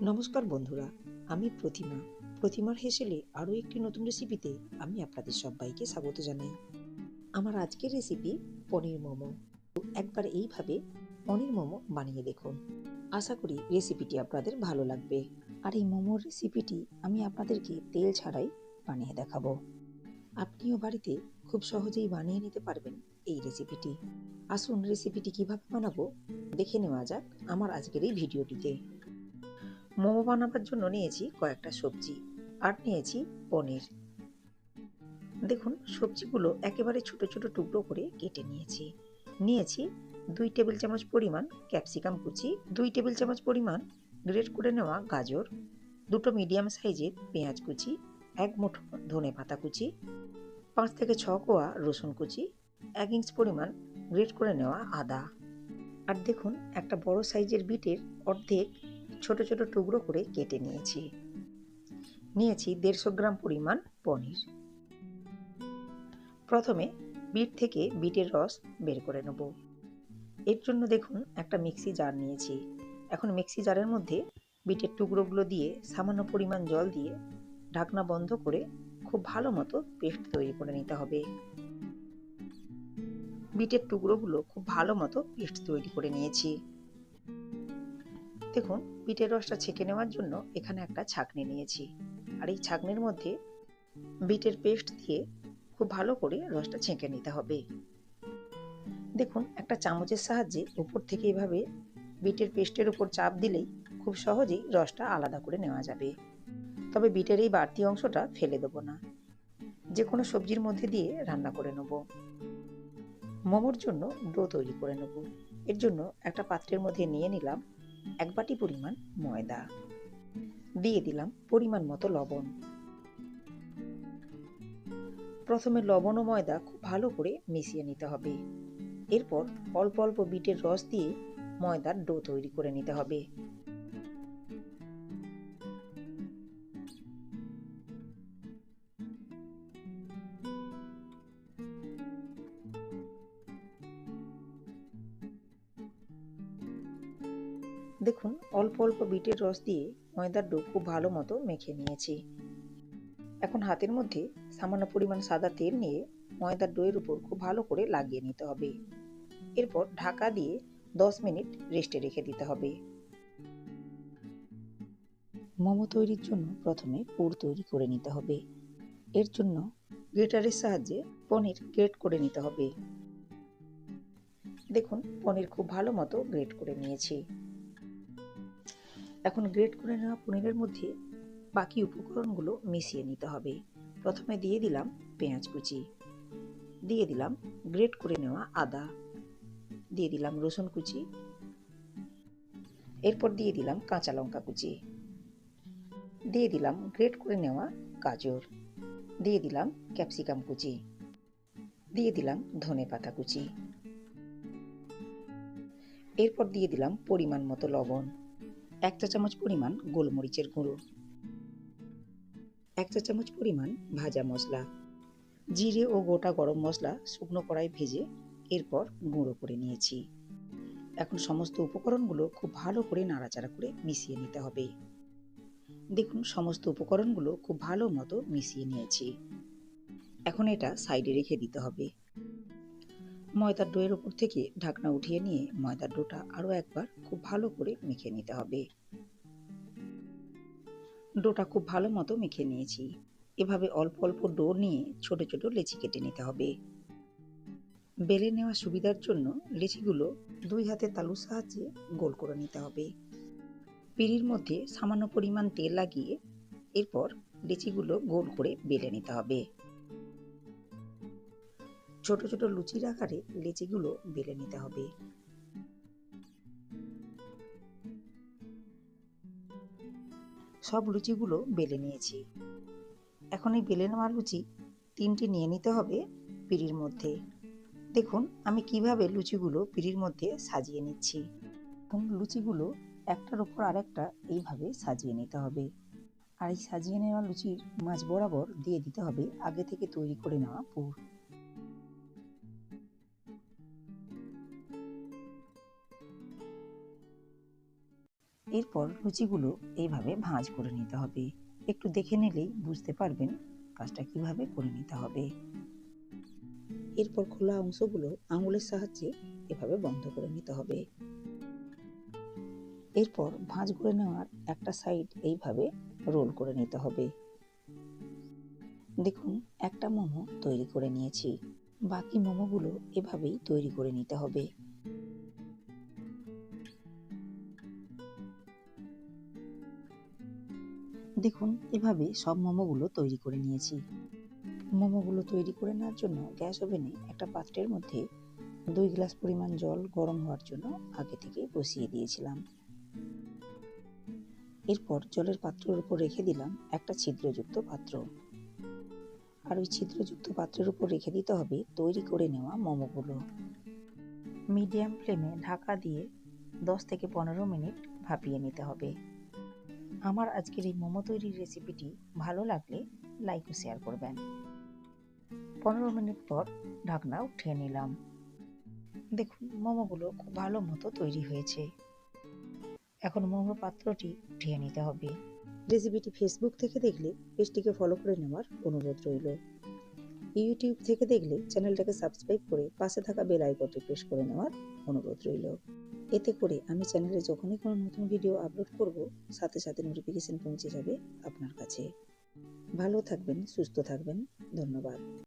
নমস্কার বন্ধুরা, আমি প্রতিমা। প্রতিমার হেসেলে আরও একটি নতুন রেসিপিতে আমি আপনাদের সবাইকে স্বাগত জানাই। আমার আজকের রেসিপি পনির মোমো। একবার এইভাবে পনির মোমো বানিয়ে দেখুন। আশা করি রেসিপিটি আপনাদের ভালো লাগবে। আর এই মোমোর রেসিপিটি আমি আপনাদেরকে তেল ছাড়াই বানিয়ে দেখাবো। আপনিও বাড়িতে খুব সহজেই বানিয়ে নিতে পারবেন এই রেসিপিটি আসুন রেসিপিটি কীভাবে বানাবো, দেখে নেওয়া যাক আমার আজকের এই ভিডিওটিতে মোমো বানাবার জন্য নিয়েছি কয়েকটা সবজি আর নিয়েছি পনির। দেখুন, সবজিগুলো একেবারে ছোট ছোট টুকরো করে কেটে নিয়েছি। নিয়েছি দুই টেবিল চামচ পরিমাণ ক্যাপসিকাম কুচি, দুই টেবিল চামচ পরিমাণ গ্রেট করে নেওয়া গাজর, দুটো মিডিয়াম সাইজের পেঁয়াজ কুচি, এক মুঠো ধনে পাতা কুচি, পাঁচ থেকে ছ কোয়া রসুন কুচি, এক ইঞ্চ পরিমাণ গ্রেট করে নেওয়া আদা। আর দেখুন, একটা বড় সাইজের বিটের অর্ধেক ছোট ছোট টুকরো করে কেটে নিয়েছি। নিয়েছি দেড়শো গ্রাম পরিমাণ পনির। প্রথমে বিট থেকে বিটের রস বের করে নেব। এর জন্য দেখুন একটা মিক্সি জার নিয়েছি। এখন মিক্সি জারের মধ্যে বিটের টুকরোগুলো দিয়ে সামান্য পরিমাণ জল দিয়ে ঢাকনা বন্ধ করে খুব ভালো মতো পেস্ট তৈরি করে নিতে হবে। বিটের টুকরোগুলো খুব ভালো মতো পেস্ট তৈরি করে নিয়েছি। দেখুন বিটের রসটা ছেঁকে নেওয়ার জন্য এখানে একটা ছাঁকনি নিয়েছি। আর এই ছাঁকনির মধ্যে বিটের পেস্ট দিয়ে খুব ভালো করে রসটা ছেঁকে নিতে হবে। দেখুন, একটা চামচের সাহায্যে উপর থেকে এভাবে বিটের পেস্টের উপর চাপ দিলেই খুব সহজেই রসটা আলাদা করে নেওয়া যাবে। তবে বিটের এই বাড়তি অংশটা ফেলে দেবো না। যে কোনো সবজির মধ্যে দিয়ে রান্না করে নেব। মোমোর জন্য ডো তৈরি করে নেব। এর জন্য একটা পাত্রের মধ্যে নিয়ে নিলাম এক বাটি পরিমাণ ময়দা। দিয়ে দিলাম পরিমাণ মতো লবণ। প্রথমে লবণ ও ময়দা খুব ভালো করে মিশিয়ে নিতে হবে। এরপর অল্প অল্প বিটের রস দিয়ে ময়দার ডো তৈরি করে নিতে হবে। দেখুন, অল্প অল্প বিটের রস দিয়ে ময়দার ডো খুব ভালো মতো মেখে নিয়েছি। এখন হাতের মধ্যে সামান্য পরিমাণ সাদা তেল নিয়ে ময়দার ডোয়ের উপর খুব ভালো করে লাগিয়ে নিতে হবে। এরপর ঢাকা দিয়ে দশ মিনিট রেস্টে রেখে দিতে হবে। মোমো তৈরির জন্য প্রথমে পুর তৈরি করে নিতে হবে। এর জন্য গ্রেটারের সাহায্যে পনির গ্রেট করে নিতে হবে। দেখুন, পনির খুব ভালো মতো গ্রেট করে নিয়েছি। এখন গ্রেট করে নেওয়া পনিরের মধ্যে বাকি উপকরণগুলো মিশিয়ে নিতে হবে। প্রথমে দিয়ে দিলাম পেঁয়াজ কুচি। দিয়ে দিলাম গ্রেট করে নেওয়া আদা। দিয়ে দিলাম রসুন কুচি। এরপর দিয়ে দিলাম কাঁচা লঙ্কা কুচি। দিয়ে দিলাম গ্রেট করে নেওয়া গাজর। দিয়ে দিলাম ক্যাপসিকাম কুচি। দিয়ে দিলাম ধনে পাতা কুচি। এরপর দিয়ে দিলাম পরিমাণ মতো লবণ। এক চা চামচ পরিমাণ গোলমরিচের গুঁড়ো, এক চা চামচ পরিমাণ ভাজা মশলা, জিরে ও গোটা গরম মশলা শুকনো কড়াই ভেজে এরপর গুঁড়ো করে নিয়েছি। এখন সমস্ত উপকরণগুলো খুব ভালো করে নাড়াচাড়া করে মিশিয়ে নিতে হবে। দেখুন, সমস্ত উপকরণগুলো খুব ভালো মতো মিশিয়ে নিয়েছি। এখন এটা সাইডে রেখে দিতে হবে। ময়দার ডোয়ের উপর থেকে ঢাকনা উঠিয়ে নিয়ে ময়দার ডোটা আরও একবার খুব ভালো করে মেখে নিতে হবে। ডোটা খুব ভালো মতো মেখে নিয়েছি। এভাবে অল্প অল্প ডো নিয়ে ছোট ছোট লেচি কেটে নিতে হবে। বেলে নেওয়া সুবিধার জন্য লেচিগুলো দুই হাতে তালুর সাহায্যে গোল করে নিতে হবে। পিঁড়ির মধ্যে সামান্য পরিমাণ তেল লাগিয়ে এরপর লেচিগুলো গোল করে বেলে নিতে হবে। ছোট ছোট লুচির আকারে লেচিগুলো বেলে নিতে হবে। সব লুচিগুলো বেলে নিয়েছি। এখন এই বেলে নেওয়া লুচি তিনটি নিয়ে নিতে হবে পিঁড়ির মধ্যে। দেখুন, আমি কীভাবে লুচিগুলো পিড়ির মধ্যে সাজিয়ে নিচ্ছি। এখন লুচিগুলো একটার উপর আরেকটা এইভাবে সাজিয়ে নিতে হবে। আর এই সাজিয়ে নেওয়া লুচির মাঝ বরাবর দিয়ে দিতে হবে আগে থেকে তৈরি করে নেওয়া পুর। এরপর লুচিগুলো এইভাবে ভাঁজ করে নিতে হবে। একটু দেখে নিলেই বুঝতে পারবেন কাজটা কীভাবে করে নিতে হবে। এরপর খোলা অংশগুলো আঙুলের সাহায্যে এভাবে বন্ধ করে নিতে হবে। এরপর ভাঁজ করে নেওয়ার একটা সাইড এইভাবে রোল করে নিতে হবে। দেখুন, একটা মোমো তৈরি করে নিয়েছি। বাকি মোমোগুলো এভাবেই তৈরি করে নিতে হবে। দেখুন, এভাবে সব মোমোগুলো তৈরি করে নিয়েছি। মোমোগুলো তৈরি করে নেওয়ার জন্য গ্যাস ওভেনে একটা পাত্রের মধ্যে দুই গ্লাস পরিমাণ জল গরম হওয়ার জন্য আগে থেকে বসিয়ে দিয়েছিলাম। এরপর জলের পাত্রের উপর রেখে দিলাম একটা ছিদ্রযুক্ত পাত্র। আর ওই ছিদ্রযুক্ত পাত্রের উপর রেখে দিতে হবে তৈরি করে নেওয়া মোমোগুলো। মিডিয়াম ফ্লেমে ঢাকা দিয়ে দশ থেকে পনেরো মিনিট ভাপিয়ে নিতে হবে। আমার আজকের এই মোমো তৈরির রেসিপিটি ভালো লাগলে লাইক ও শেয়ার করবেন। পনেরো মিনিট পর ঢাকনা উঠিয়ে নিলাম। দেখুন, মোমোগুলো খুব ভালো মতো তৈরি হয়েছে। এখন মোমো পাত্রটি উঠিয়ে নিতে হবে। রেসিপিটি ফেসবুক থেকে দেখলে পেজটিকে ফলো করে নেওয়ার অনুরোধ রইল। ইউটিউব থেকে দেখলে চ্যানেলটাকে সাবস্ক্রাইব করে পাশে থাকা বেল আইকনটি প্রেস করে নেওয়ার অনুরোধ রইল। এতে করে আমি চ্যানেলে যখনই কোনো নতুন ভিডিও আপলোড করব, সাথে সাথে নোটিফিকেশন পৌঁছে যাবে আপনার কাছে। ভালো থাকবেন, সুস্থ থাকবেন, ধন্যবাদ।